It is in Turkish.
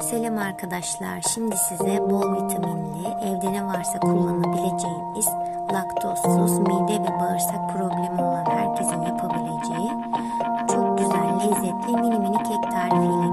Selam arkadaşlar. Şimdi size bol vitaminli, evde ne varsa kullanabileceğiniz, laktozsuz, mide ve bağırsak problemi olan herkesin yapabileceği çok güzel, lezzetli mini mini kek tarifiyle.